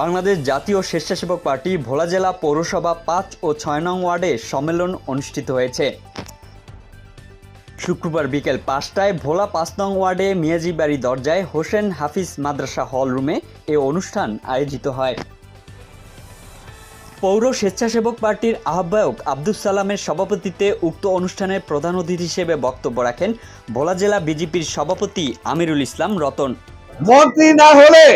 বাংলাদেশ জাতীয় স্বেচ্ছাসেবক পার্টি ভোলা জেলা পৌরসভা পাঁচ ও ছয় নং ওয়ার্ডে সম্মেলন অনুষ্ঠিত হয়েছে। শুক্রবার বিকেল পাঁচটায় ভোলা পাঁচ নং ওয়ার্ডে মিয়াজি বাড়ি দরজায় হোসেন হাফিজ মাদ্রাসা হল রুমে এ অনুষ্ঠান আয়োজিত হয়। পৌর স্বেচ্ছাসেবক পার্টির আহ্বায়ক আব্দুস সালামের সভাপতিত্বে উক্ত অনুষ্ঠানে প্রধান অতিথি হিসেবে বক্তব্য রাখেন ভোলা জেলা বিজেপির সভাপতি আমিরুল ইসলাম রতন। মন্ত্রী না হলে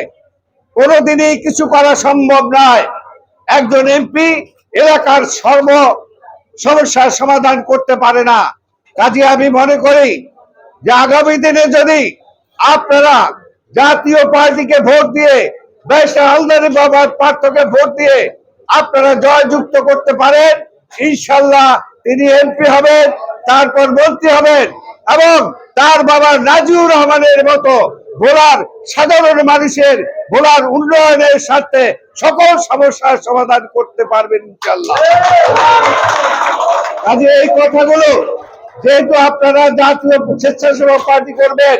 কোনোদিনই কিছু করা সম্ভব নয়। একজন এমপি এলাকার সর্ব সমস্যার সমাধান করতে পারে না। কাজে আমি মনে করি যে আগামী দিনে যদি আপনারা জাতীয় পার্টিকে ভোট দিয়ে, বেশ আলদারি বাবার পার্থকে ভোট দিয়ে আপনারা জয়যুক্ত করতে পারেন, ইনশাল্লাহ তিনি এমপি হবেন, তারপর মন্ত্রী হবেন এবং তার বাবা নাজিউর রহমানের মতো ভোলার সাধারণ মানুষের ভোলার উন্নয়নের স্বার্থে সকল সমস্যার সমাধান করতে পারবেন ইনশাল্লাহ এই কথাগুলো যেহেতু আপনারা জাতীয় স্বেচ্ছাসেবক পার্টি করবেন,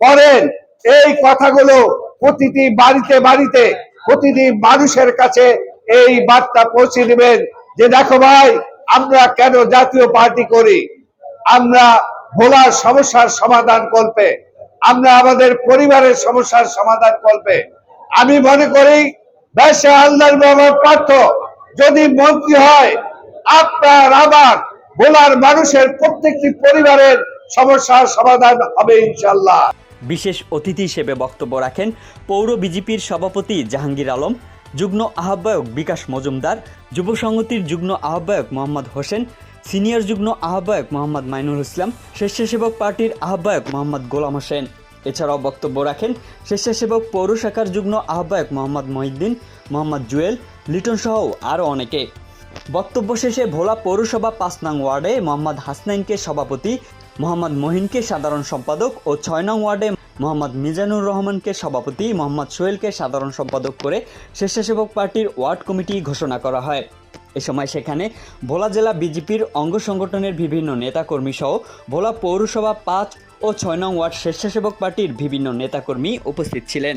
করেন, এই কথাগুলো প্রতিটি বাড়িতে বাড়িতে প্রতিটি মানুষের কাছে এই বার্তা পৌঁছে দিবেন যে, দেখো ভাই, আমরা কেন জাতীয় পার্টি করি? আমরা ভোলার সমস্যার সমাধান করবে আমরা আমাদের পরিবারের সমস্যার সমাধান করবে আমি মনে করি, বেশে আল্লাহর বাবার পার্থ, যদি মন্ত্রী হয়, আপনার, আমার, ভোলার মানুষের প্রত্যেকটি পরিবারের সমস্যার সমাধান হবে ইনশাল্লাহ বিশেষ অতিথি হিসেবে বক্তব্য রাখেন পৌর বিজেপির সভাপতি জাহাঙ্গীর আলম, যুগ্ম আহ্বায়ক বিকাশ মজুমদার, যুব সংহতির যুগ্ম আহ্বায়ক মোহাম্মদ হোসেন সিনিয়র যুগ্ম আহ্বায়ক মোহাম্মদ মাইনুল ইসলাম, স্বেচ্ছাসেবক পার্টির আহ্বায়ক মোহাম্মদ গোলাম হোসেন। এছাড়াও বক্তব্য রাখেন স্বেচ্ছাসেবক পৌর শাখার যুগ্ম আহ্বায়ক মোহাম্মদ মহিদ্দিন মোহাম্মদ জুয়েল, লিটন সহ আরও অনেকে। বক্তব্য শেষে ভোলা পৌরসভা পাঁচ নং ওয়ার্ডে মোহাম্মদ হাসনাইনকে সভাপতি, মোহাম্মদ মহিনকে সাধারণ সম্পাদক ও ছয় নং ওয়ার্ডে মোহাম্মদ মিজানুর রহমানকে সভাপতি, মোহাম্মদ সোহেলকে সাধারণ সম্পাদক করে স্বেচ্ছাসেবক পার্টির ওয়ার্ড কমিটি ঘোষণা করা হয়। এ সময় সেখানে ভোলা জেলা বিজেপির অঙ্গ সংগঠনের বিভিন্ন নেতাকর্মী সহ ভোলা পৌরসভা পাঁচ ও ছয় নং ওয়ার্ড স্বেচ্ছাসেবক পার্টির বিভিন্ন নেতাকর্মী উপস্থিত ছিলেন।